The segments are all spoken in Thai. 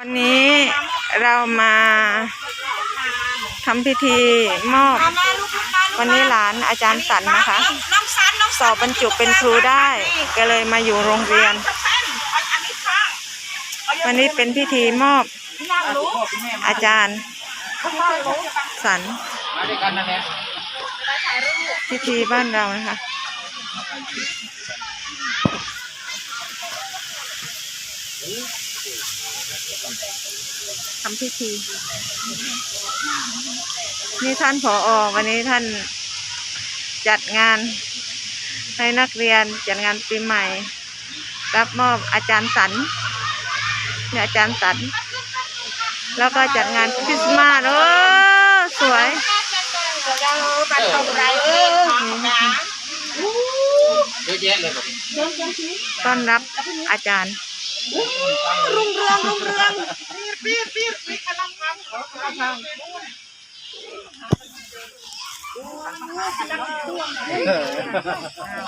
วันนี้เรามาทำพิธีมอบ วันนี้หลานอาจารย์สันนะคะน้องสันน้องสอบบรรจุเป็นครูได้ก็เลยมาอยู่โรงเรียนอันนี้ข้างวันนี้เป็นพิธีมอบนั่งรู้อาจารย์พ่อรู้สันมาด้วยกันนั่นแหละพิธีบ้านเรานะคะ ทำพิธี นี่ท่านผออวันนี้ท่านจัดงานให้นักเรียนจัดงานปีใหม่ รับมอบอาจารย์สันเนี่ยอาจารย์สัน แล้วก็จัดงานคริสต์มาสโอ้สวยเราบัตรตรงไรเออของนะเยอะแยะเลยแบบนี้ต้อนรับอาจารย์ รุ่งเรืองรุ่งเรืองปี๊ดปี๊ดปี๊ดกำลังทำขอกำลัง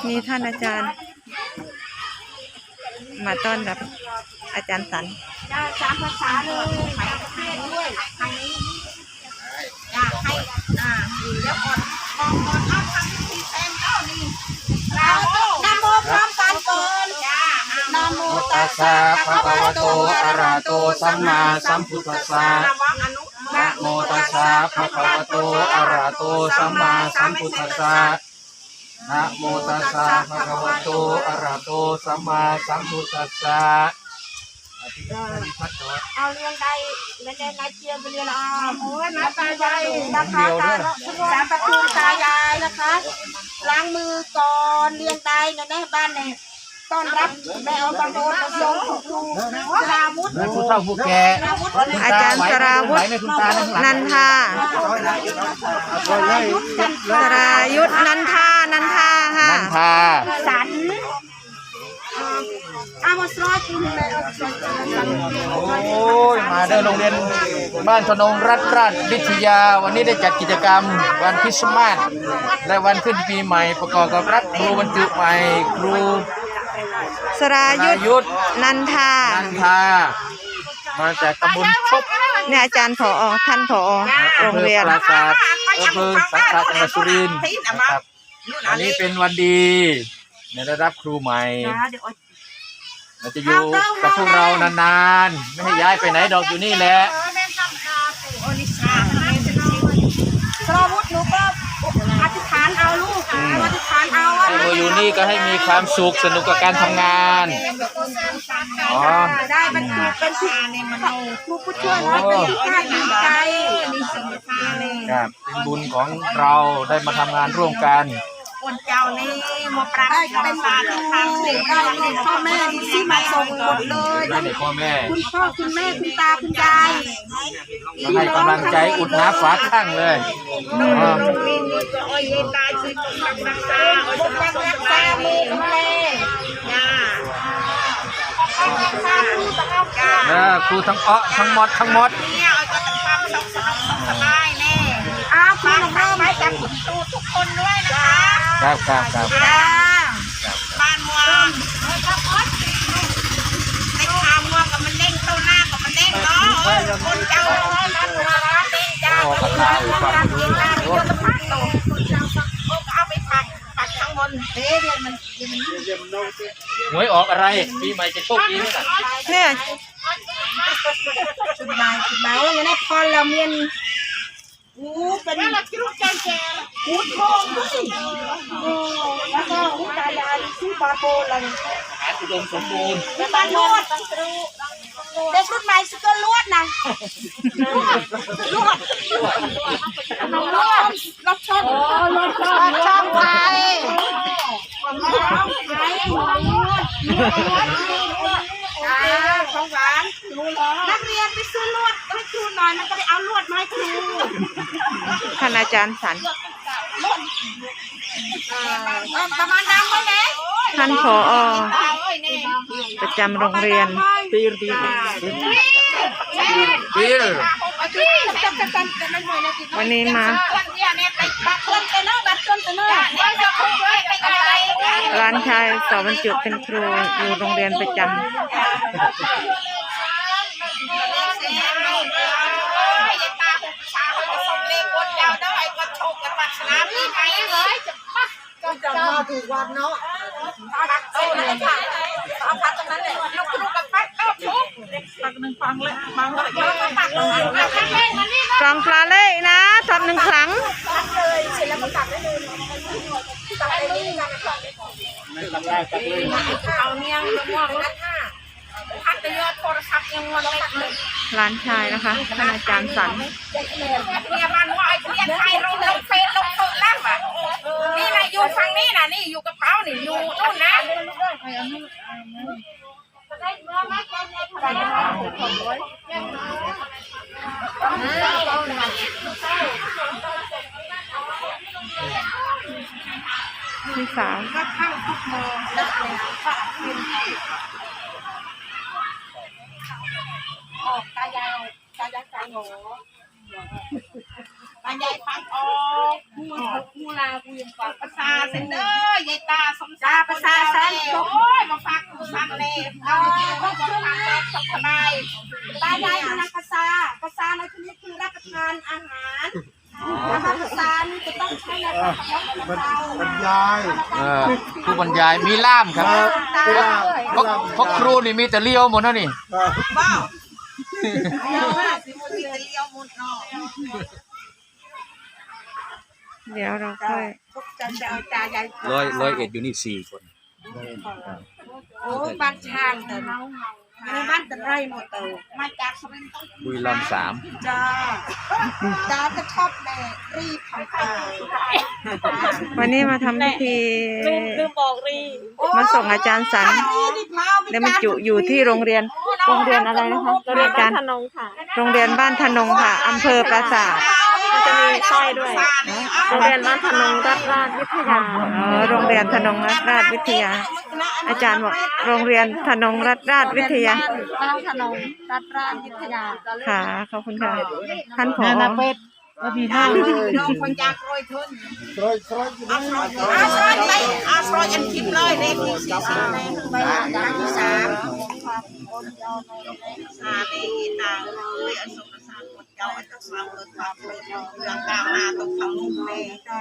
มีท่านอาจารย์ มาต้อนรับอาจารย์สันได้สามภาษาเลยหมายประเทศด้วยทางนี้อยากให้อ่าเดี๋ยวก่อนมองก่อนเอาทางที่แซมเข้านี่เรานโมพร้อมกันก่อนจ้านโม ตั สะภะคะวะโตอะระหะโตสัมมาสัมพุทธัสสะนะโมตัสสะภะคะวะโตอะระหะโตสัมมาสัมพุทธัสสะนะโมตัสสะภะคะวะโตอะระหะโตสัมมาสัมพุทธัสสะอธิษฐานพัดเอาเรียงใดไม่ได้นาเชียร์ไปเรียนเอาโอ้ยน้าตายายนะคะตาสารประคุณตายายนะคะ ล้างมือก่อนเรียงใดนะแน่บ้านเนี่ย ต้อนรับแม่เอาบางโอนประสงค์ครูสราวุฒิและผู้เฒ่าผู้แก่อาจารย์สราวุไหวฒิไหมคุณตาทั้งหลังนันทาสรายุทธนันทานันทาค่ะนันทาสันเอามาสร้อยคุณแม่เอาสร้อยสันโอ้ยมาเดินโรงเรียนบ้านธนงรัตนราชวิทยา วันนี้ได้จัดกิจกรรม วันคริสต์มาสและวันขึ้นปีใหม่ประกอบกับรับครูบรรจุใหม่ครู สรายุทธยุทธ นันทานันทามาจากตำบลชบเนี่ยอาจารย์ผอท่านผอโรงเรียนอำภอปราสาทอำเภอสังขะจังหวัดสุรินทร์นะครับ อันนี้เป็นวันดีเนี่ยได้รับครูใหม่เดี๋ยวเราจะอยู่กับพวกเรานานๆ ไม่ให้ย้ายไปไหนดอกอยู่นี่แหละสราวุฒิหนูก็อธิษฐานเอาลูกอธิษฐานเอาว่าให้ มาอยู่นี่ก็ให้มีความสุขสนุกกับการทำงาน อ๋อ ได้บรรจุเป็นผู้ครูผู้ช่วยร้อยเป็นที่น่าดีใจครับเป็นบุญของเราได้มาทำงานร่วมกัน คนเจ้านี่มาปราบเป็นบาททางสิ่งได้ลูกพ่อแม่ที่มาส่งหมดเลยไม่ได้พ่อแม่คุณพ่อคุณแม่คุณตาคุณยายมาให้กำลังใจอุดหนาฝาข้างเลยอ๋อโอ้ยตายสิรักษารักษารักษามือมาเลยจ้ารักษาครูตะเอาจ้าเออครูทั้งเอ้อทั้งหมดทั้งหมดเนี่ยเอาจะทำสองสนุกสบายแน่อ้าวคุณน้องไม้จากคุณครูทุกคนด้วยนะ คะครับครับครับจ้าบ้านม่วงเฮ้ยครับออสในขามม่วงกับมันเด้งเข้าหน้ากับมันเด้งเนาะเออคนเจ้าบ้านม่วงร้านเด้งจ้าพ่อกับตาอยู่ฝั่งเองหน้าที่จะพักโตคนเจ้าโอ้ก็เอาไปปักปักข้างบนเด้เดี๋ยวมันเดี๋ยวมันหวยออกอะไรปีใหม่จะโชคดีไหมล่ะเนี่ยจุดหมายจุดหมายว่าอย่างนี้พอเราเมียน อู้เป็นน่ารักที่ลูกแก่แก่หูทองด้วยโอ้แล้วก็หูตายายชื่อบาโบอะไรหาอุดมสมบูรณ์เป็นบ้านลวดเด็กรุ่นใหม่สก็ลวดนะลวดลวดลวดรถชนรถชนรถชนไปของหวานนักเรียนไปซื้อลวดให้ครูหน่อยมันก็ได้เอาลวดมาให้ครู ท่านอาจารย์สันประมาณนั้นไหมท่านผอประจำโรงเรียนตีนตีนตีนวันนี้มาร้านชายสอบบรรจุเป็นครูอยู่โรงเรียนประจำ วัดสนามนี่ไงเลยจะปักก็จะมาถูกวันเนาะเอาพักตรงนั้นค่ะเอาพักตรงนั้นเลยลูกลูกกับปักเอาทุกปักหนึ่งฟังเลยฟังเลยก็ปักเลยเอาข้างเล่นมานี่กล่องปลาเล่นะทำหนึ่งครั้งปักเลยเสร็จแล้วก็ปักได้เลยตักได้เลยกันนะไม่ตักได้ตักเลยเอาเนี่ยง่วงล้วค่ะพักจะยอดโทรศัพท์ยังง่วงเล็กเลยร้านชายนะคะท่านอาจารย์สันเนี่ยมันว่าไอ้เรียนไทยลงลงเฟซ ฟังนี้นะนี่อยู่กับเขานี่อยู่นู่นนะพี่สาวก็เข้าทุกโมงแล้วเลยก็เป็นออกตายายตายายตายหนูตายายฟังออกมูมูลาบูยังฟังภาษา เซนเดอร์ยายตาสมศาภาษาเซนโอ้ยมาฟังกูสั่งเลยเอาก็ฟังเลยสบายตายายเป็นนักภาษาภาษาในที่นี้คือรับประทานอาหารนะคะภาษานี่จะต้องใช้ในการบรรบรรยายเออผู้บรรยายมีล่ามครับเวลาเพราะเพราะครูนี่มีแต่เลี้ยวหมดนะนี่บ้าเอาว่าสิมุติเลี้ยวมุดเนาะเดี๋ยวเราค่อยทุ กจะจะเอาตายายร้อยร้อยเอ็ดอยู่นี่สี่คนโอ้บ้านช่างเติมอันนี้บ้านตะไคร้หมดเติมมาจากสุรินทร์ต้องบุรีรัมย์สามจ้าจ้าจะชอบแม่รีบของตาวันนี้มาทำพิธีมาส่งอาจารย์สันเดี๋ยวมันจุอยู่ที่โรงเรียนโรงเรียนอะไรนะคะโรงเรียนการทนงค่ะโรงเรียนบ้านทนงค่ะอำเภอปราสาท มันจะมีสร้อยด้วยโรงเรียนบ้านทนงราชราชวิทยาอ๋อโรงเรียนทนงรัฐราชวิทยา อาจารย์บอกโรงเรียนทนงรัฐราชวิทยา บ้านทนงราชราชวิทยาค่ะขอบคุณค่ะท่านผอน้องคนจากรอยทุนคร้อยคร้อยอาสร้อยไปอาสร้อยอันคิดเลยเลขที่สี่สิบเลยใบครั้งที่สามสามีตาเลยอสุรสารหมด เจ้าอันตรายเกิดความเลยเรื่องกาวนาต้องทำนุ่มเลยจ้า